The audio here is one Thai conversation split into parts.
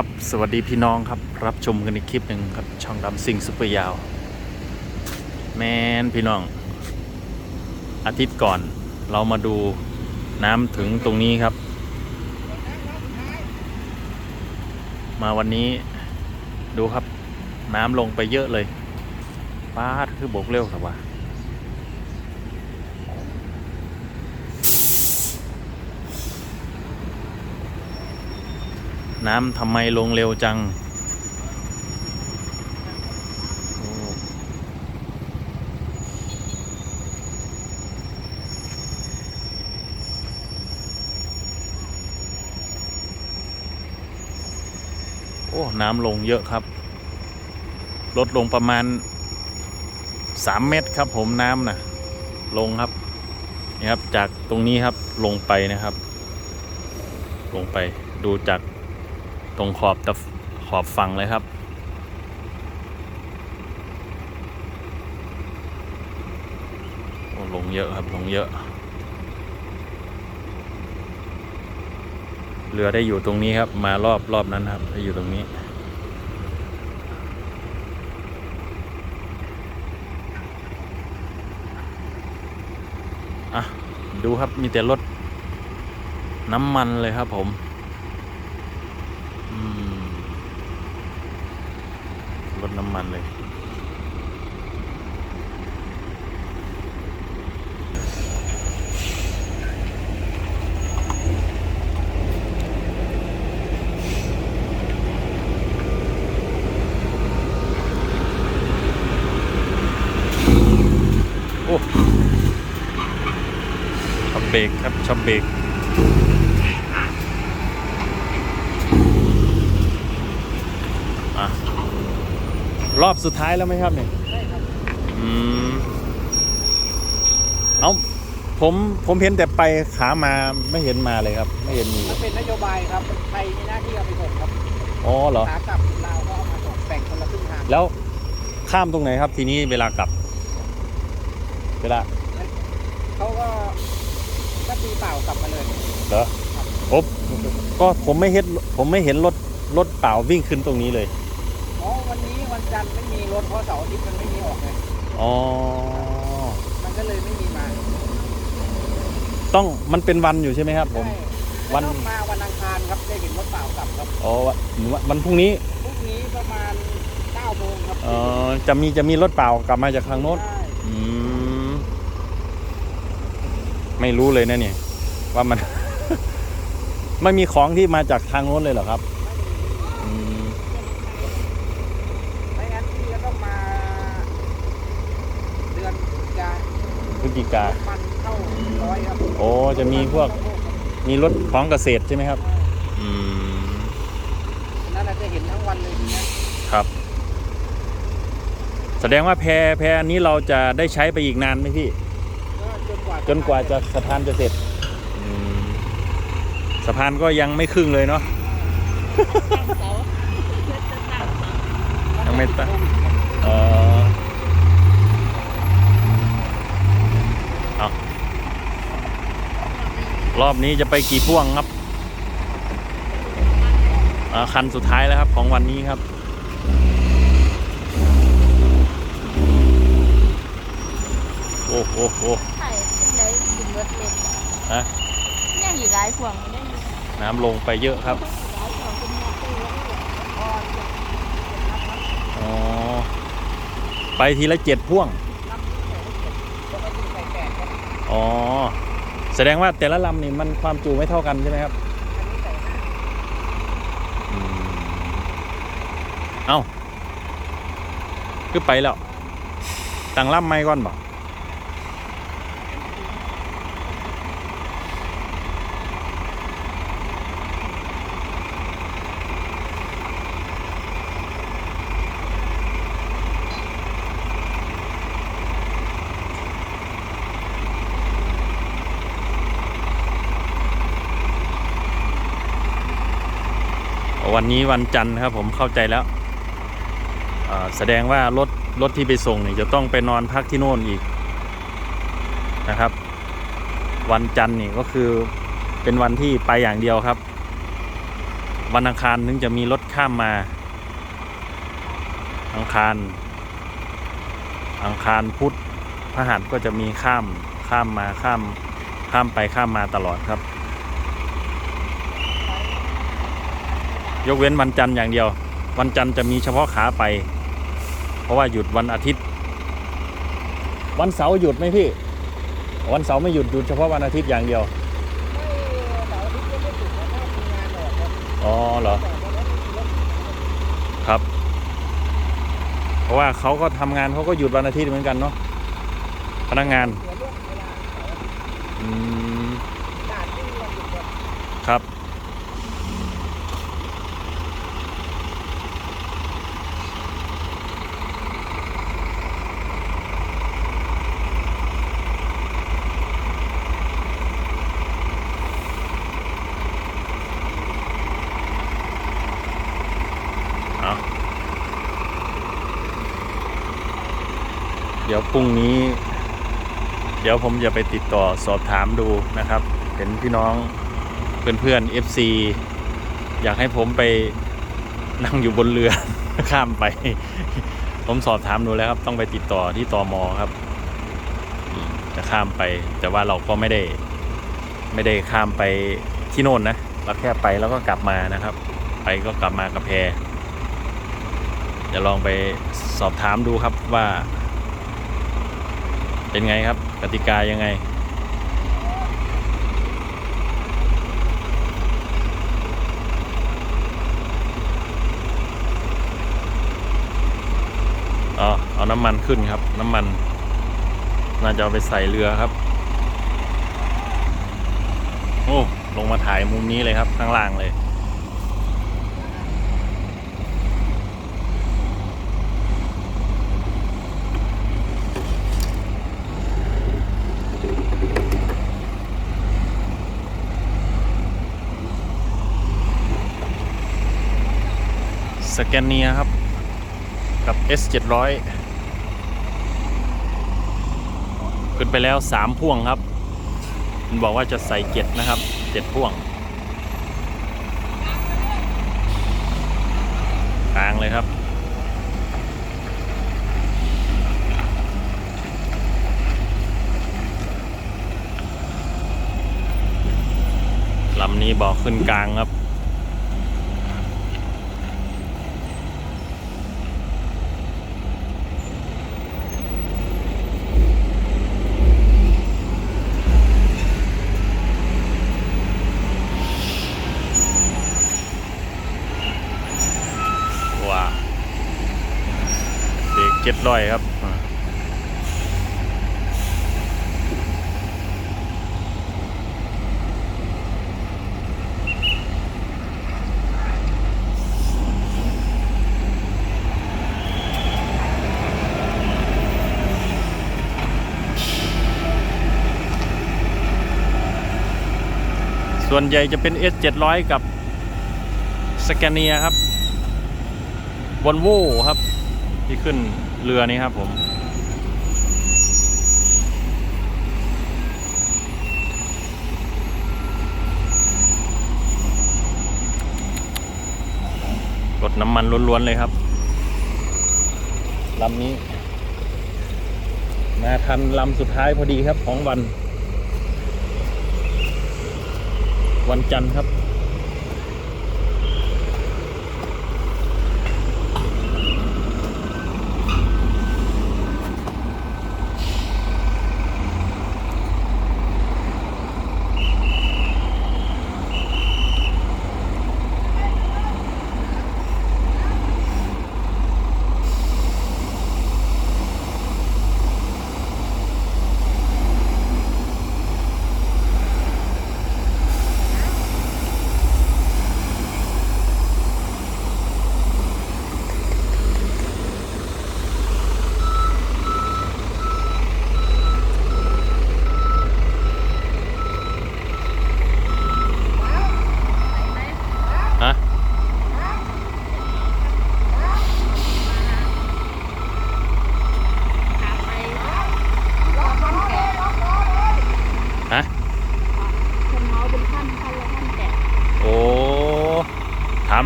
ครับสวัสดีพี่น้องครับ รับชมกันอีกคลิปหนึ่งครับ ช่องดำซิงซุปเปอร์ยาว แมนพี่น้อง อาทิตย์ก่อนเรามาดูน้ำถึงตรงนี้ครับ มาวันนี้ดูครับ น้ำลงไปเยอะเลยป้าดคือบกเร็วครับว่า น้ำทำไมลงเร็วจัง โอ้ น้ำลงเยอะครับ ลดลงประมาณ 3 เมตรครับผมน้ำนะลงครับนี่ครับจากตรงนี้ครับลงไปนะครับ ลงไปดูจาก ตรงขอบตะขอบฝั่งเลยครับโอ้ลงเยอะครับ ลงเยอะ เรือได้อยู่ตรงนี้ครับ มารอบรอบนั้นครับ ได้อยู่ตรงนี้อะดูครับมีแต่รถน้ำมันเลยครับผม รถน้ำมันเลย โอ้ชอบเบรกครับชอบเบรก อะ รอบ สุดท้ายแล้วไหมครับเนี่ยใช่ครับอืมเอาผมผมเห็นแต่ไปขามาไม่เห็นมาเลยครับ ไม่เห็นมีมันเป็นนโยบายครับไทยมีหน้าที่เอาไปส่งครับอ๋อเหรอขากลับลาวก็เอามาส่งแบ่งคนละครึ่งทางแล้วข้ามตรงไหนครับ ทีนี้เวลากลับ เวลาเขาก็ก็ตีเปล่ากลับมาเลยเหรอโอ๊บก็ผมไม่เห็นผมไม่เห็นรถรถเปล่าวิ่งขึ้นตรงนี้เลยอ๋อวันนี้วัน จันทร์ไม่มีรถเพราะเสาร์อาทิตย์มันไม่มีออกไงอ๋อ มันก็เลยไม่มีมาต้องมันเป็นวันอยู่ใช่ไหมครับ ผมใช่วันแล้วต้องมาวันอังคารครับได้เห็นรถเปล่ากลับครับอ๋อวันวันพรุ่งนี้พรุ่งนี้ประมาณ9โมงครับเอ่อจะมีจะมีรถเปล่ากลับมาจากทางโน้นใช่อืมไม่รู้เลยนะเนี่ยว่ามัน ไม่มีของที่มาจากทางโน้นเลยเหรอครับ อืม ไม่งั้นพี่ก็ต้องมาเดือนจะ พฤศจิกามันเข้าร้อยครับโอ้จะมีพวกมีรถของเกษตรใช่ไหมครับ อืมนั่นอาจจะเห็นทั้งวันเลยทีเนี้ยครับ แสดงว่าแพแพอันนี้เราจะได้ใช้ไปอีกนานไหมพี่ ก็จนกว่าจนกว่าจะสะพานจะเสร็จอืมสะพานก็ยังไม่ครึ่งเลยเนาะยังไม่ตั้ง เออเอา รอบนี้จะไปกี่พ่วงครับอ่าคันสุดท้ายแล้วครับของวันนี้ครับ โอ้โหโหใช่เป็นได้กินรถเล็กฮะยังอยู่หลายพวงได้อยู่น้ำลงไปเยอะครับหลายพวงเป็นหมอตู้แล้วก็อ่อนอย่างอ๋อไปทีละเจ็ดพ่วงนับปกติใส่แปดครับอ๋อ แสดงว่าแต่ละลำนี่มันความจุไม่เท่ากันใช่ไหมครับอันนี้ใส่ห้าอืมเอ้าคือไปแล้วตั้งลำไม่ก่อนบอก วันนี้วันจันทร์ครับผมเข้าใจแล้ว แสดงว่ารถรถที่ไปส่งเนี่ยจะต้องไปนอนพักที่โน่นอีกนะครับ วันจันทร์นี่ก็คือเป็นวันที่ไปอย่างเดียวครับ วันอังคารถึงจะมีรถข้ามมา อังคาร อังคารพุธพฤหัสก็จะมีข้ามข้ามมาข้ามข้ามไปข้ามมาตลอดครับ ยกเว้นวันจันทร์อย่างเดียว วันจันทร์จะมีเฉพาะขาไป เพราะว่าหยุดวันอาทิตย์ วันเสาร์หยุดไหมพี่ วันเสาร์ไม่หยุดหยุดเฉพาะวันอาทิตย์อย่างเดียวไม่เสาร์อาทิตย์ก็ไม่ถึงนะถ้ามีงานออกครับอ๋อเหรอแต่ตอนนั้นมีรถครับ เพราะว่าเขาก็ทำงานเขาก็หยุดวันอาทิตย์เหมือนกันเนาะพนักงานเสียล่วงเวลาเสาร์อาทิตย์อืม ด่านไม่มีวันหยุดครับ ครับ เอาเดี๋ยว พรุ่งนี้ เดี๋ยวผมจะไปติดต่อสอบถามดูนะครับ เห็นพี่น้องเพื่อนๆ FC อยากให้ผมไปนั่งอยู่บนเรือ ข้ามไป ผมสอบถามดูแล้วครับ ต้องไปติดต่อที่ตอมอครับจะข้ามไป แต่ว่าเราก็ไม่ได้ ไม่ได้ข้ามไปที่โน่นนะเราแค่ไปแล้วก็กลับมานะครับ ไปก็กลับมากับแพจะลองไปสอบถามดูครับว่า เป็นไงครับกติกายังไง อ๋อ เอาน้ำมันขึ้นครับ น้ำมัน น่าจะเอาไปใส่เรือครับ โอ้ ลงมาถ่ายมุมนี้เลยครับ ข้างล่างเลย สแกนเนียครับ กับ S 7 0 0ขึ้นไปแล้ว 3 พ่วงครับ มันบอกว่าจะใส่เจ็ดนะครับ 7 พ่วงกลางเลยครับลำนี้บอกขึ้นกลางครับ ว้าวเบรกเจ็ด ร้อยครับส่วนใหญ่จะเป็น S 700กับสแกเนียครับวอลโวครับ ที่ขึ้น เรือนี้ครับผม รถน้ำมันล้วนๆเลยครับลำนี้ มาทันลำสุดท้ายพอดีครับของวัน วันจันทร์ครับ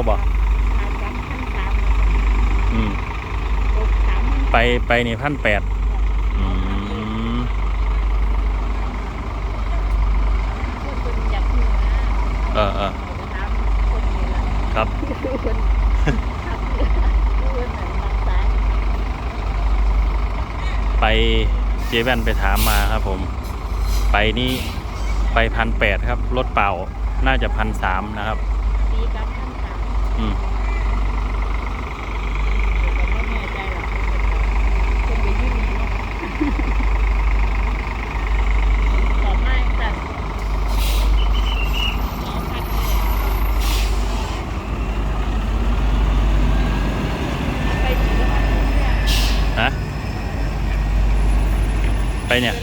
ค อืม ตกสามพัน ไปไปนี่พันแปดอืมคนเป็นอยากหัวนะเออเออเอาไปถามคนนี้ละครับคนขับเรือเรือไหนมาซ้ายไปเจแวนไปถามมาครับผม ไปนี่ไปพันแปดครับ รถเปล่าน่าจะพันสามนะครับตีกับขั้นสามอืม เดี๋ยวก็ไม่แน่ใจหรอกคนไปยื่นเนาะต่อไม้สั่นหมอพัดไปถึงพัดเนี่ย ฮะ ไปเนี่ย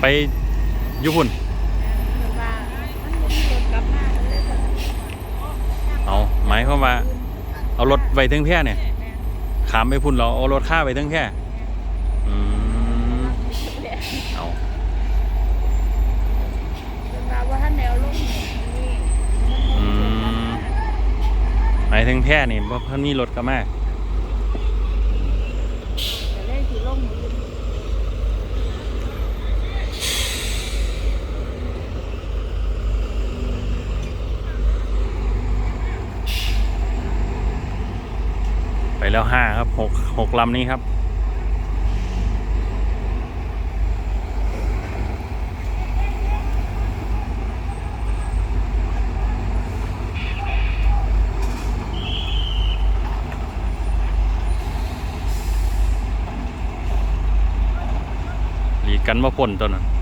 ไปล่มอื่ปุ่น เอาหมายความว่า เอารถไปถึงแพร่เนี่ย ขามไปพุ่นเราเอารถข้าไปถึงแพร่อืมเอาหมายถึงแพร่นี่ว่าเพิ่นมีรถกลับมากเลยสิลงอื่น ไป แล้วห้าครับหกหกลำนี้ครับ หลีกันว่าพ่นตัวนั้น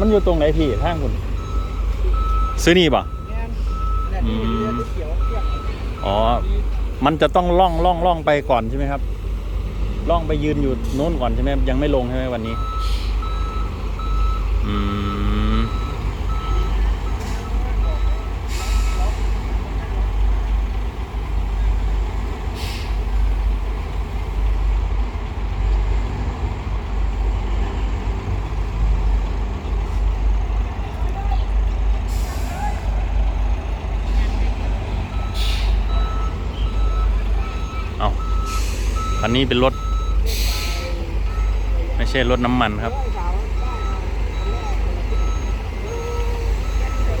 มันอยู่ตรงไหนพี่ทางคุณซื้อนี่ป่ะแง่เนี่ยที่เรือที่เขียวเครื่องอ๋อ มันจะต้องล่องล่องล่องไปก่อนใช่ไหมครับ ล่องไปยืนอยู่นู้นก่อนใช่ไหมยังไม่ลงใช่ไหมวันนี้ อืม เอา คันนี้เป็นรถ ไม่ใช่รถน้ำมันครับ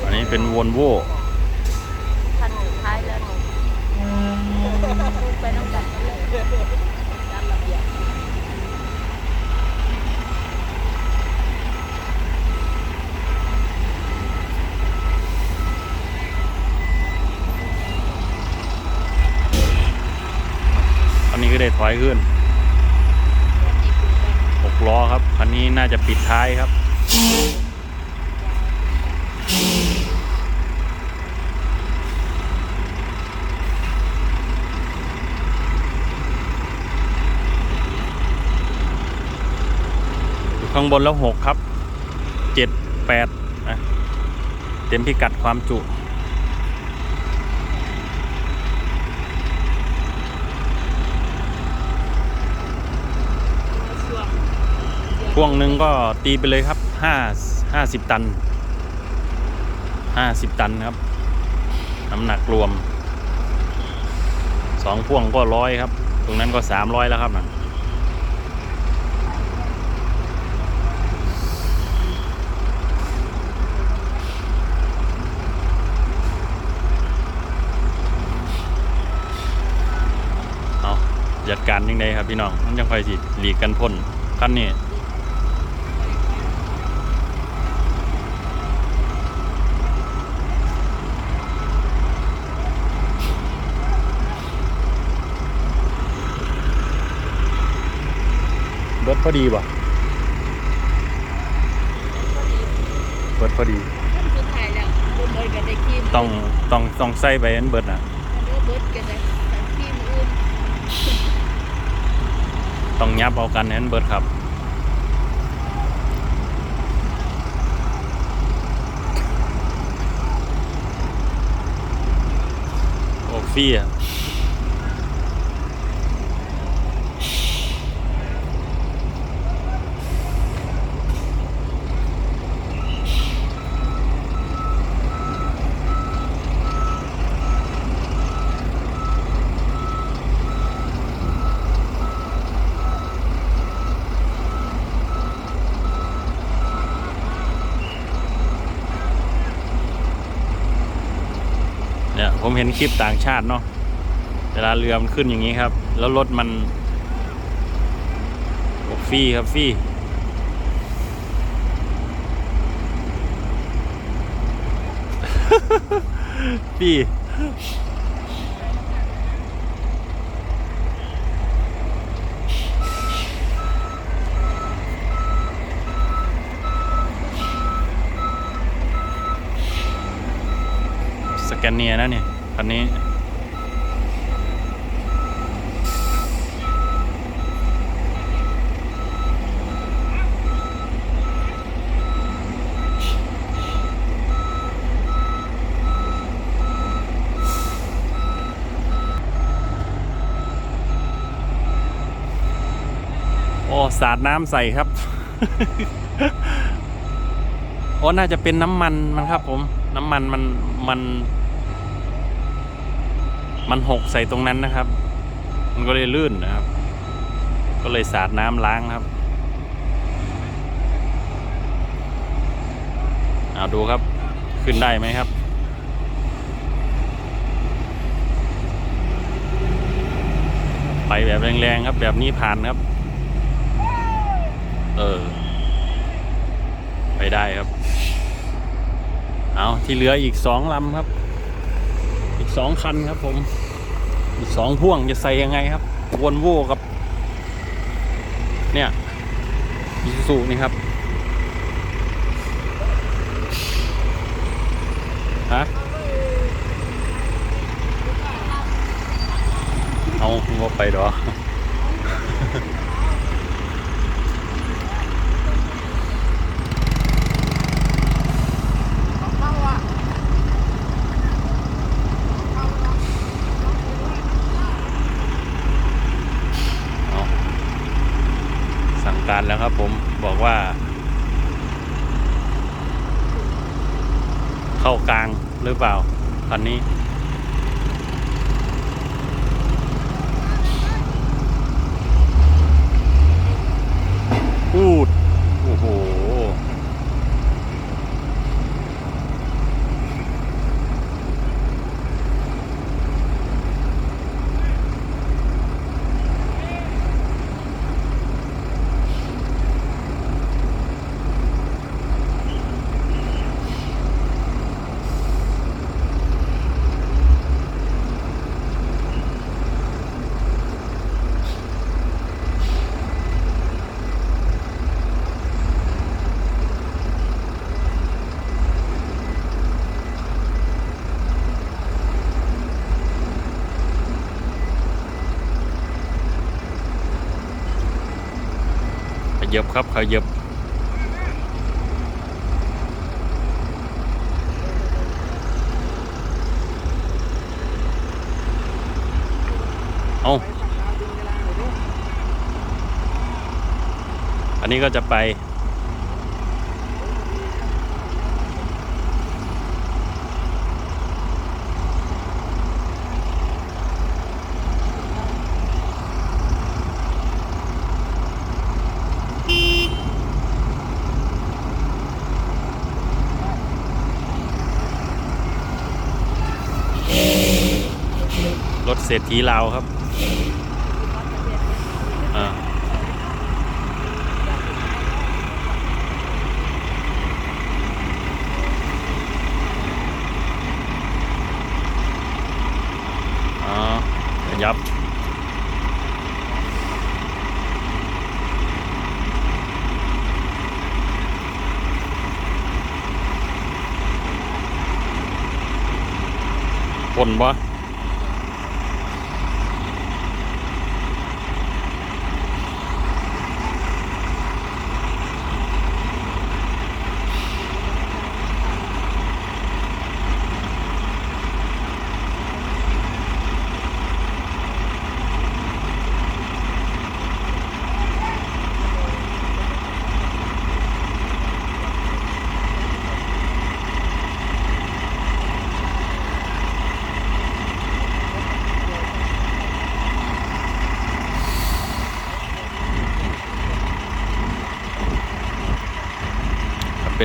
อันนี้เป็นวอลโว คันสุดท้ายแล้วไปน้องกันกันเลยตามระเบียบ อันนี้ ก็ได้ถอยขึ้นหกล้อครับคันนี้น่าจะปิดท้ายครับ ข้างบนแล้วหกครับเจ็ดแปดนะเต็มพิกัดความจุ ช่วง พ่วงหนึ่งก็ตีไปเลยครับห้าห้าสิบตันห้าสิบตันครับ น้ำหนักรวมสองพ่วงก็ร้อยครับ ตรงนั้นก็สามร้อยแล้วครับนะเอาจัดการยังไงครับพี่น้องมันยังไฟสิหลีกกันพ่นขั้นนี้ อดีป่ะเบิดพอดีขั้นสุดท้ายแล้วบ่เบิดกันได้กินต้องต้องต้องใส่ไปอันเบิดนะเด้อเบิดกันได้แต่ที่มืออื่นต้องยับเอากันอันเบิดครับ โอ้ฟี่อะ เห็ นคลิปต่างชาติเนาะเวลาเรือมันขึ้นอย่างนี้ครับ แล้วรถมันฟรีครับฟรีฟรีสแกนเนียนะเนี่ย คันนี้ โอ้สาดน้ำใส่ครับโอ้น่าจะเป็นน้ำมันมันครับผม น้ำมันมันมัน มันหกใส่ตรงนั้นนะครับ มันก็เลยลื่นนะครับ ก็เลยสาดน้ำล้างครับเอาดูครับ ขึ้นได้ไหมครับ ไปแบบแรงๆครับ แบบนี้ผ่านครับ เออ ไปได้ครับ เอาที่เหลืออีกสองลำครับ อีกสองคันครับผม อีกสองพ่วงจะใส่ยังไงครับวนโว่กับ เนี่ยอีซูซูนี่ครับฮะเอาว่าไปดอ เข้าอะ เอาสั่ง การแล้วครับ ผมบอกว่า เข้ากลางหรือเปล่าคันนี้ พูด โอ้โห ขยับ ครับขยับเอาอันนี้ก็จะไป ร ถีลาวครับอ่าอ๋อขยับคนบ่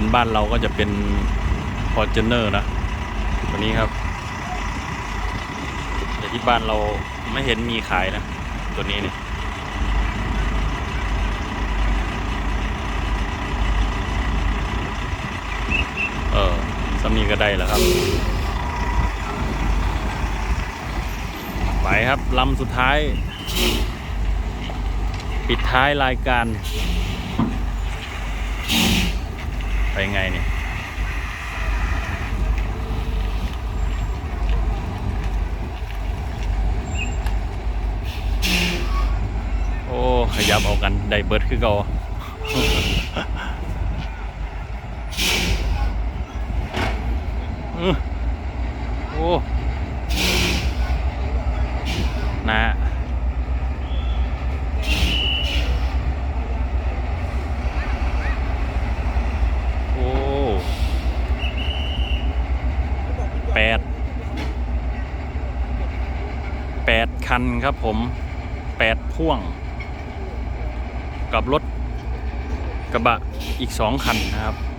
เป็นบ้านเราก็จะเป็น f o r t u n e r นะตัวนี้ครับ แต่ที่บ้านเราไม่เห็นมีขายนะ ตัวนี้นี่เออสำนีก็ได้แล้วครับ ไปครับลำสุดท้าย ปิดท้ายรายการ ไปไงเนี่ยโอ้ ขยับเอากัน ได้เบิร์ดคือเก่าอื้อโอ้นะ โอ้ แป ดแปดคันครับผมแปดพ่วง กับรถกระบะอีกสองคันนะครับไปครับเต็มแล้วครับ